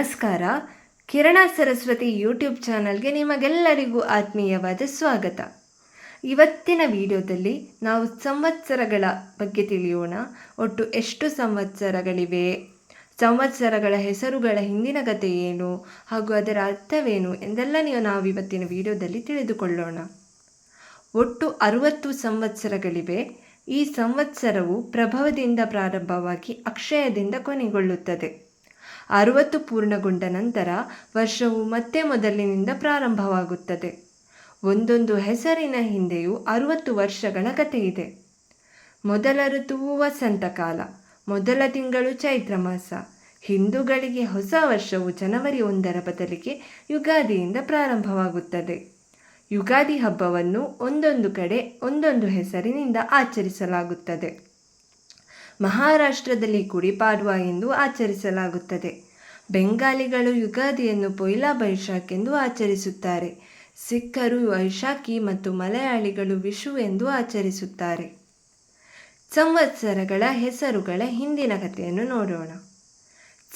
ನಮಸ್ಕಾರ. ಕಿರಣ ಸರಸ್ವತಿ ಯೂಟ್ಯೂಬ್ ಚಾನಲ್ಗೆ ನಿಮಗೆಲ್ಲರಿಗೂ ಆತ್ಮೀಯವಾದ ಸ್ವಾಗತ. ಇವತ್ತಿನ ವಿಡಿಯೋದಲ್ಲಿ ನಾವು ಸಂವತ್ಸರಗಳ ಬಗ್ಗೆ ತಿಳಿಯೋಣ. ಒಟ್ಟು ಎಷ್ಟು ಸಂವತ್ಸರಗಳಿವೆ? ಸಂವತ್ಸರಗಳ ಹೆಸರುಗಳ ಹಿಂದಿನ ಕಥೆ ಏನು? ಹಾಗೂ ಅದರ ಅರ್ಥವೇನು ಎಂದೆಲ್ಲ ನೀವು ನಾವು ಇವತ್ತಿನ ವಿಡಿಯೋದಲ್ಲಿ ತಿಳಿದುಕೊಳ್ಳೋಣ. ಒಟ್ಟು ಅರುವತ್ತು ಸಂವತ್ಸರಗಳಿವೆ. ಈ ಸಂವತ್ಸರವು ಪ್ರಭವದಿಂದ ಪ್ರಾರಂಭವಾಗಿ ಅಕ್ಷಯದಿಂದ ಕೊನೆಗೊಳ್ಳುತ್ತದೆ. ಅರುವತ್ತು ಪೂರ್ಣಗೊಂಡ ನಂತರ ವರ್ಷವು ಮತ್ತೆ ಮೊದಲಿನಿಂದ ಪ್ರಾರಂಭವಾಗುತ್ತದೆ. ಒಂದೊಂದು ಹೆಸರಿನ ಹಿಂದೆಯೂ ಅರುವತ್ತು ವರ್ಷಗಳ ಕಥೆಯಿದೆ ಮೊದಲ ಋತುವು ವಸಂತಕಾಲ ಮೊದಲ ತಿಂಗಳು ಚೈತ್ರ ಮಾಸ, ಹಿಂದೂಗಳಿಗೆ ಹೊಸ ವರ್ಷವು ಜನವರಿ ಒಂದರ ಬದಲಿಗೆ ಯುಗಾದಿಯಿಂದ ಪ್ರಾರಂಭವಾಗುತ್ತದೆ. ಯುಗಾದಿ ಹಬ್ಬವನ್ನು ಒಂದೊಂದು ಕಡೆ, ಒಂದೊಂದು ಹೆಸರಿನಿಂದ ಆಚರಿಸಲಾಗುತ್ತದೆ. ಮಹಾರಾಷ್ಟ್ರದಲ್ಲಿ ಗುಡಿಪಾಡ್ವಾ ಎಂದು ಆಚರಿಸಲಾಗುತ್ತದೆ. ಬೆಂಗಾಲಿಗಳು ಯುಗಾದಿಯನ್ನು ಪೊಯ್ಲಾ ಬೈಶಾಖ್ ಎಂದು ಆಚರಿಸುತ್ತಾರೆ. ಸಿಖ್ಖರು ವೈಶಾಖಿ ಮತ್ತು ಮಲಯಾಳಿಗಳು ವಿಷು ಎಂದು ಆಚರಿಸುತ್ತಾರೆ. ಸಂವತ್ಸರಗಳ ಹೆಸರುಗಳ ಹಿಂದಿನ ಕಥೆಯನ್ನು ನೋಡೋಣ.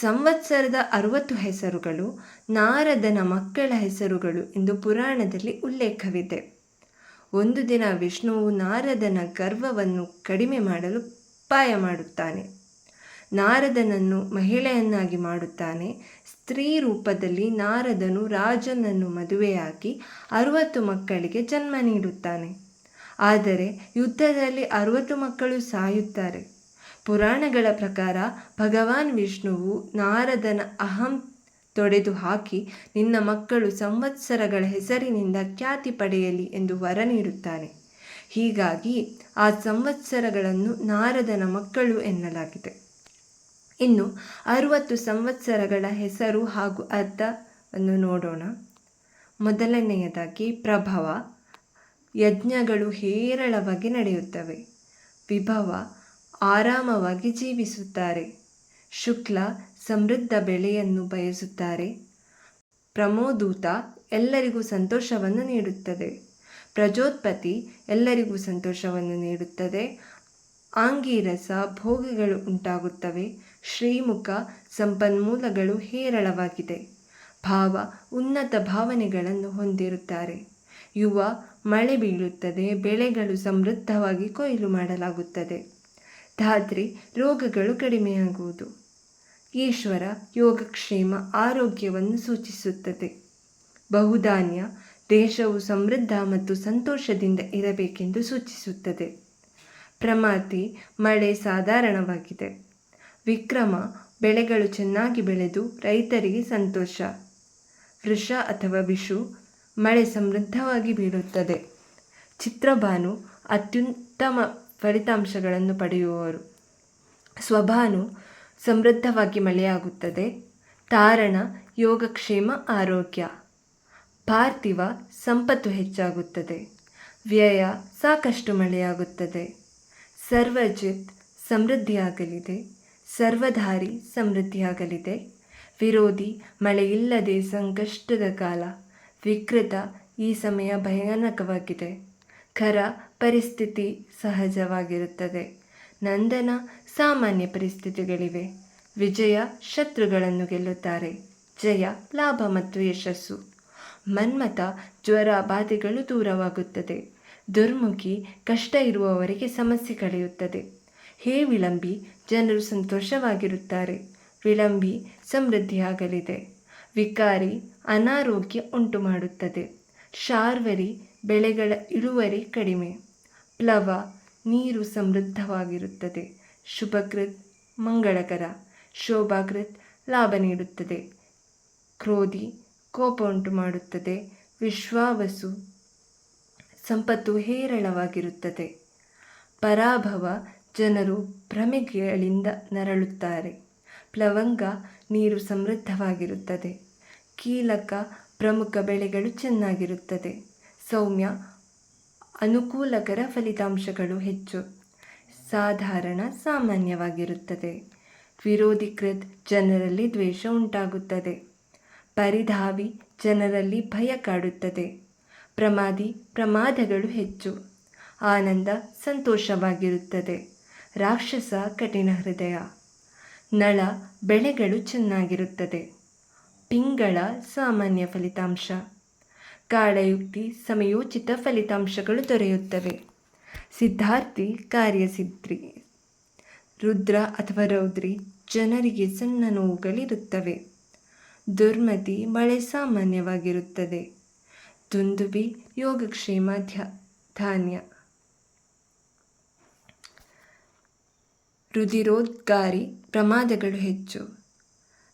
ಸಂವತ್ಸರದ ಅರುವತ್ತು ಹೆಸರುಗಳು ನಾರದನ ಮಕ್ಕಳ ಹೆಸರುಗಳು ಎಂದು ಪುರಾಣದಲ್ಲಿ ಉಲ್ಲೇಖವಿದೆ. ಒಂದು ದಿನ ವಿಷ್ಣುವು ನಾರದನ ಗರ್ವವನ್ನು ಕಡಿಮೆ ಮಾಡಲು ಉಪಾಯ ಮಾಡುತ್ತಾನೆ. ನಾರದನನ್ನು ಮಹಿಳೆಯನ್ನಾಗಿ ಮಾಡುತ್ತಾನೆ. ಸ್ತ್ರೀ ರೂಪದಲ್ಲಿ ನಾರದನು ರಾಜನನ್ನು ಮದುವೆಯಾಗಿ ಅರುವತ್ತು ಮಕ್ಕಳಿಗೆ ಜನ್ಮ ನೀಡುತ್ತಾನೆ. ಆದರೆ ಯುದ್ಧದಲ್ಲಿ ಅರುವತ್ತು ಮಕ್ಕಳು ಸಾಯುತ್ತಾರೆ. ಪುರಾಣಗಳ ಪ್ರಕಾರ ಭಗವಾನ್ ವಿಷ್ಣುವು ನಾರದನ ಅಹಂ ತೊಡೆದು ಹಾಕಿ ನಿನ್ನ ಮಕ್ಕಳು ಸಂವತ್ಸರಗಳ ಹೆಸರಿನಿಂದ ಖ್ಯಾತಿ ಪಡೆಯಲಿ ಎಂದು ವರ ನೀಡುತ್ತಾನೆ. ಹೀಗಾಗಿ ಆ ಸಂವತ್ಸರಗಳನ್ನು ನಾರದನ ಮಕ್ಕಳು ಎನ್ನಲಾಗಿದೆ. ಇನ್ನು ಅರುವತ್ತು ಸಂವತ್ಸರಗಳ ಹೆಸರು ಹಾಗೂ ಅರ್ಧವನ್ನು ನೋಡೋಣ. ಮೊದಲನೆಯದಾಗಿ ಪ್ರಭವ, ಯಜ್ಞಗಳು ಹೇರಳವಾಗಿ ನಡೆಯುತ್ತವೆ. ವಿಭವ, ಆರಾಮವಾಗಿ ಜೀವಿಸುತ್ತಾರೆ. ಶುಕ್ಲ, ಸಮೃದ್ಧ ಬೆಳೆಯನ್ನು ಬಯಸುತ್ತಾರೆ. ಪ್ರಮೋದೂತ, ಎಲ್ಲರಿಗೂ ಸಂತೋಷವನ್ನು ನೀಡುತ್ತದೆ. ಪ್ರಜೋತ್ಪತಿ ಎಲ್ಲರಿಗೂ ಸಂತೋಷವನ್ನು ನೀಡುತ್ತದೆ. ಆಂಗೀರಸ, ಭೋಗಿಗಳು ಉಂಟಾಗುತ್ತವೆ. ಶ್ರೀಮುಖ ಸಂಪನ್ಮೂಲಗಳು ಹೇರಳವಾಗಿದೆ. ಭಾವ ಉನ್ನತ ಭಾವನೆಗಳನ್ನು ಹೊಂದಿರುತ್ತಾರೆ. ಯುವ ಮಳೆ ಬೀಳುತ್ತದೆ, ಬೆಳೆಗಳು ಸಮೃದ್ಧವಾಗಿ ಕೊಯ್ಲು ಮಾಡಲಾಗುತ್ತದೆ. ಧಾತ್ರಿ ರೋಗಗಳು ಕಡಿಮೆಯಾಗುವುದು. ಈಶ್ವರ ಯೋಗಕ್ಷೇಮ ಆರೋಗ್ಯವನ್ನು ಸೂಚಿಸುತ್ತದೆ. ಬಹುಧಾನ್ಯ ದೇಶವು ಸಮೃದ್ಧ ಮತ್ತು ಸಂತೋಷದಿಂದ ಇರಬೇಕೆಂದು ಸೂಚಿಸುತ್ತದೆ. ಪ್ರಮಾತಿ ಮಳೆ ಸಾಧಾರಣವಾಗಿದೆ. ವಿಕ್ರಮ ಬೆಳೆಗಳು ಚೆನ್ನಾಗಿ ಬೆಳೆದು ರೈತರಿಗೆ ಸಂತೋಷ. ವೃಷ ಅಥವಾ ವಿಷು ಮಳೆ ಸಮೃದ್ಧವಾಗಿ ಬೀಳುತ್ತದೆ. ಚಿತ್ರಭಾನು ಅತ್ಯುತ್ತಮ ಫಲಿತಾಂಶಗಳನ್ನು ಪಡೆಯುವವರು. ಸ್ವಭಾನು ಸಮೃದ್ಧವಾಗಿ ಮಳೆಯಾಗುತ್ತದೆ. ತಾರಣ, ಯೋಗಕ್ಷೇಮ, ಆರೋಗ್ಯ. ಪಾರ್ಥಿವ ಸಂಪತ್ತು ಹೆಚ್ಚಾಗುತ್ತದೆ. ವ್ಯಯ ಸಾಕಷ್ಟು ಮಳೆಯಾಗುತ್ತದೆ. ಸರ್ವಜಿತ್ ಸಮೃದ್ಧಿಯಾಗಲಿದೆ. ಸರ್ವಧಾರಿ ಸಮೃದ್ಧಿಯಾಗಲಿದೆ. ವಿರೋಧಿ, ಮಳೆಯಿಲ್ಲದೆ ಸಂಕಷ್ಟದ ಕಾಲ. ವಿಕೃತ ಈ ಸಮಯ ಭಯಾನಕವಾಗಿದೆ. ಖರ ಪರಿಸ್ಥಿತಿ ಸಹಜವಾಗಿರುತ್ತದೆ. ನಂದನ ಸಾಮಾನ್ಯ ಪರಿಸ್ಥಿತಿಗಳಿವೆ. ವಿಜಯ ಶತ್ರುಗಳನ್ನು ಗೆಲ್ಲುತ್ತಾರೆ. ಜಯ, ಲಾಭ ಮತ್ತು ಯಶಸ್ಸು. ಮನ್ಮಥ ಜ್ವರ ಬಾಧೆಗಳು ದೂರವಾಗುತ್ತದೆ. ದುರ್ಮುಖಿ ಕಷ್ಟ ಇರುವವರಿಗೆ ಸಮಸ್ಯೆ ಕಳೆಯುತ್ತದೆ. ಹೇ ವಿಳಂಬಿ, ಜನರು ಸಂತೋಷವಾಗಿರುತ್ತಾರೆ. ವಿಳಂಬಿ ಸಮೃದ್ಧಿಯಾಗಲಿದೆ. ವಿಕಾರಿ ಅನಾರೋಗ್ಯ ಉಂಟು ಮಾಡುತ್ತದೆ ಶಾರ್ವರಿ ಬೆಳೆಗಳ ಇಳುವರಿ ಕಡಿಮೆ. ಪ್ಲವ ನೀರು ಸಮೃದ್ಧವಾಗಿರುತ್ತದೆ. ಶುಭಕೃತ್ ಮಂಗಳಕರ. ಶೋಭಾಕೃತ್ ಲಾಭ ನೀಡುತ್ತದೆ. ಕ್ರೋಧಿ ಕೋಪ ಉಂಟು ಮಾಡುತ್ತದೆ ವಿಶ್ವಾವಸು ಸಂಪತ್ತು ಹೇರಳವಾಗಿರುತ್ತದೆ. ಪರಾಭವ ಜನರು ಭ್ರಮೆಗಳಿಂದ ನರಳುತ್ತಾರೆ. ಪ್ಲವಂಗ ನೀರು ಸಮೃದ್ಧವಾಗಿರುತ್ತದೆ. ಕೀಲಕ ಪ್ರಮುಖ ಬೆಳೆಗಳು ಚೆನ್ನಾಗಿರುತ್ತದೆ. ಸೌಮ್ಯ ಅನುಕೂಲಕರ ಫಲಿತಾಂಶಗಳು ಹೆಚ್ಚು. ಸಾಧಾರಣ ಸಾಮಾನ್ಯವಾಗಿರುತ್ತದೆ. ವಿರೋಧಿಕೃತ್ ಜನರಲ್ಲಿ ದ್ವೇಷ ಉಂಟಾಗುತ್ತದೆ. ಪರಿಧಾವಿ ಜನರಲ್ಲಿ ಭಯ ಕಾಡುತ್ತದೆ. ಪ್ರಮಾದಿ ಪ್ರಮಾದಗಳು ಹೆಚ್ಚು. ಆನಂದ ಸಂತೋಷವಾಗಿರುತ್ತದೆ. ರಾಕ್ಷಸ ಕಠಿಣ ಹೃದಯ. ನಳ ಬೆಳೆಗಳು ಚೆನ್ನಾಗಿರುತ್ತದೆ. ಪಿಂಗಳ ಸಾಮಾನ್ಯ ಫಲಿತಾಂಶ. ಕಾಳಯುಕ್ತಿ, ಸಮಯೋಚಿತ ಫಲಿತಾಂಶಗಳು ದೊರೆಯುತ್ತವೆ. ಸಿದ್ಧಾರ್ಥಿ ಕಾರ್ಯಸಿದ್ಧಿ. ರುದ್ರ ಅಥವಾ ರೌದ್ರಿ ಜನರಿಗೆ ಸಣ್ಣ ನೋವುಗಳಿರುತ್ತವೆ. ದುರ್ಮತಿ ಮಳೆ ಸಾಮಾನ್ಯವಾಗಿರುತ್ತದೆ. ದುಂದುಬಿ ಯೋಗಕ್ಷೇಮ ಧ್ಯ ಧಾನ್ಯ. ರುಧಿರೋದ್ಗಾರಿ ಪ್ರಮಾದಗಳು ಹೆಚ್ಚು.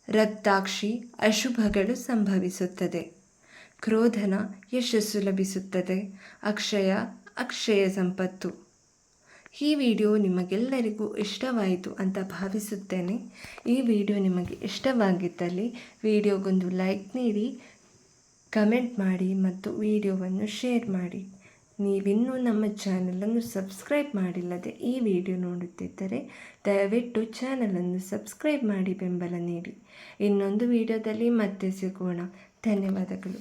ರಕ್ತಾಕ್ಷಿ ಅಶುಭಗಳು ಸಂಭವಿಸುತ್ತದೆ. ಕ್ರೋಧನ ಯಶಸ್ಸು ಲಭಿಸುತ್ತದೆ. ಅಕ್ಷಯ ಅಕ್ಷಯ ಸಂಪತ್ತು. ಈ ವಿಡಿಯೋ ನಿಮಗೆಲ್ಲರಿಗೂ ಇಷ್ಟವಾಯಿತು ಅಂತ ಭಾವಿಸುತ್ತೇನೆ. ಈ ವಿಡಿಯೋ ನಿಮಗೆ ಇಷ್ಟವಾಗಿದ್ದಲ್ಲಿ ವಿಡಿಯೋಗೊಂದು ಲೈಕ್ ನೀಡಿ, ಕಮೆಂಟ್ ಮಾಡಿ ಮತ್ತು ವಿಡಿಯೋವನ್ನು ಶೇರ್ ಮಾಡಿ. ನೀವಿನ್ನೂ ನಮ್ಮ ಚಾನಲನ್ನು ಸಬ್ಸ್ಕ್ರೈಬ್ ಮಾಡಿಲ್ಲದೆ ಈ ವಿಡಿಯೋ ನೋಡುತ್ತಿದ್ದರೆ ದಯವಿಟ್ಟು ಚಾನಲನ್ನು ಸಬ್ಸ್ಕ್ರೈಬ್ ಮಾಡಿ ಬೆಂಬಲ ನೀಡಿ. ಇನ್ನೊಂದು ವಿಡಿಯೋದಲ್ಲಿ ಮತ್ತೆ ಸಿಗೋಣ. ಧನ್ಯವಾದಗಳು.